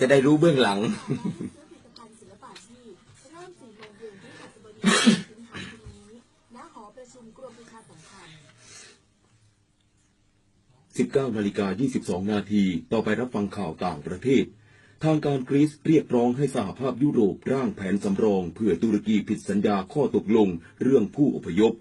จะได้รู้เบื้องหลังผลิตภัณฑ์ศิลปาชีพเริ่ม4โมงเย็นที่หัสบสิงนาสัมพันธ์19นาฬิกา22 นาที ต่อไปรับฟังข่าวต่างประเทศ ทางการกรีซเรียกร้องให้สหภาพยุโรปร่างแผนสำรองเพื่อตุรกีผิดสัญญาข้อตกลงเรื่องผู้อพยพ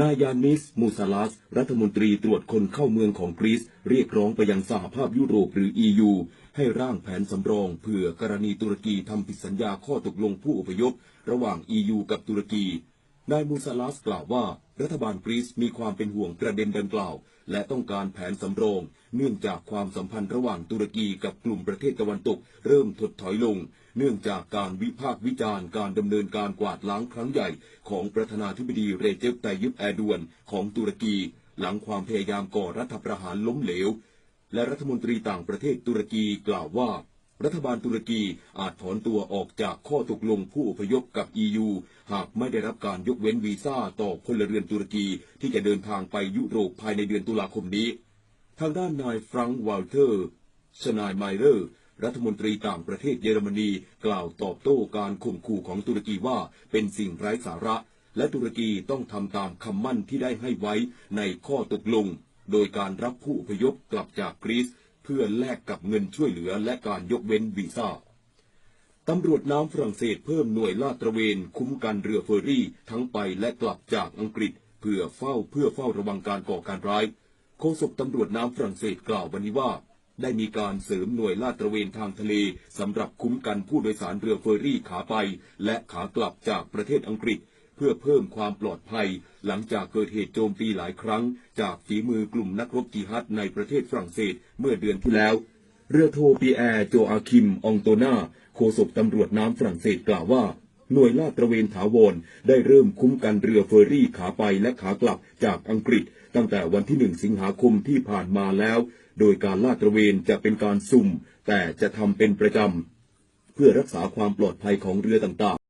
นายานิส มูซาลัส รัฐมนตรีตรวจคนเข้าเมืองของกรีซเรียกร้องไปยังสหภาพยุโรปหรือ EU ให้ร่างแผนสำรองเพื่อกรณีตุรกีทำผิดสัญญาข้อตกลงผู้อพยพ ระหว่าง EU กับตุรกี นายมูซาลัสกล่าวว่า รัฐบาลกรีซมีความเป็นห่วงประเด็นดังกล่าว และต้องการแผนสำรอง เนื่องจากความสัมพันธ์ระหว่างตุรกีกับกลุ่มประเทศตะวันตก เริ่มถดถอยลง เนื่องจากการวิพากษ์วิจารณ์การดำเนินการกวาดล้างครั้งใหญ่ ของประธานาธิบดีเรเจปไตยิปแอร์ดวนของตุรกี หลังความพยายามก่อรัฐประหารล้มเหลว และรัฐมนตรีต่างประเทศตุรกีกล่าวว่า รัฐบาลตุรกีอาจถอนตัวออกจากข้อตกลงผู้อพยพกับ EU หากไม่ได้รับการยกเว้นวีซ่าต่อพลเรือนตุรกีที่จะเดินทางไปยุโรปภายในเดือนตุลาคมนี้ ทางด้านนายฟรังวอลเทอร์ชนายไมเลอร์รัฐมนตรีต่างประเทศเยอรมนีกล่าวตอบโต้การข่มขู่ของตุรกีว่าเป็นสิ่งไร้สาระ และตุรกีต้องทำตามคำมั่นที่ได้ให้ไว้ในข้อตกลง โดยการรับผู้อพยพกลับจากกรีซเพื่อแลกกับเงินช่วยเหลือและการยกเว้นวีซ่าตำรวจน้ำฝรั่งเศสเพิ่มหน่วยลาดตระเวนคุ้มกันเรือเฟอร์รี่ทั้งไปและกลับจากอังกฤษเพื่อเฝ้าเพื่อเฝ้าระวังการก่อการร้าย โฆษกตำรวจน้ำฝรั่งเศสกล่าววันนี้ว่า ได้มีการเสริมหน่วยลาดตระเวนทางทะเลสำหรับคุ้มกันผู้โดยสารเรือเฟอร์รี่ขาไป และขากลับจากประเทศอังกฤษ เพื่อเพิ่มความปลอดภัย หลังจากเกิดเหตุโจมตีหลายครั้ง จากฝีมือกลุ่มนักรบจิฮัดในประเทศฝรั่งเศสเมื่อเดือนที่แล้ว เรือโทปีแอร์โจอาคิม องโตนาโฆษกตำรวจน้ำฝรั่งเศสกล่าวว่า หน่วยลาดตระเวนถาวรได้เริ่มคุ้มกันเรือเฟอร์รี่ขาไปและขากลับจากอังกฤษ ตั้งแต่วันที่หนึ่งสิงหาคมที่ผ่านมาแล้ว โดยการลาดตระเวนจะเป็นการสุ่ม แต่จะทำเป็นประจำเพื่อรักษาความปลอดภัยของเรือต่างๆ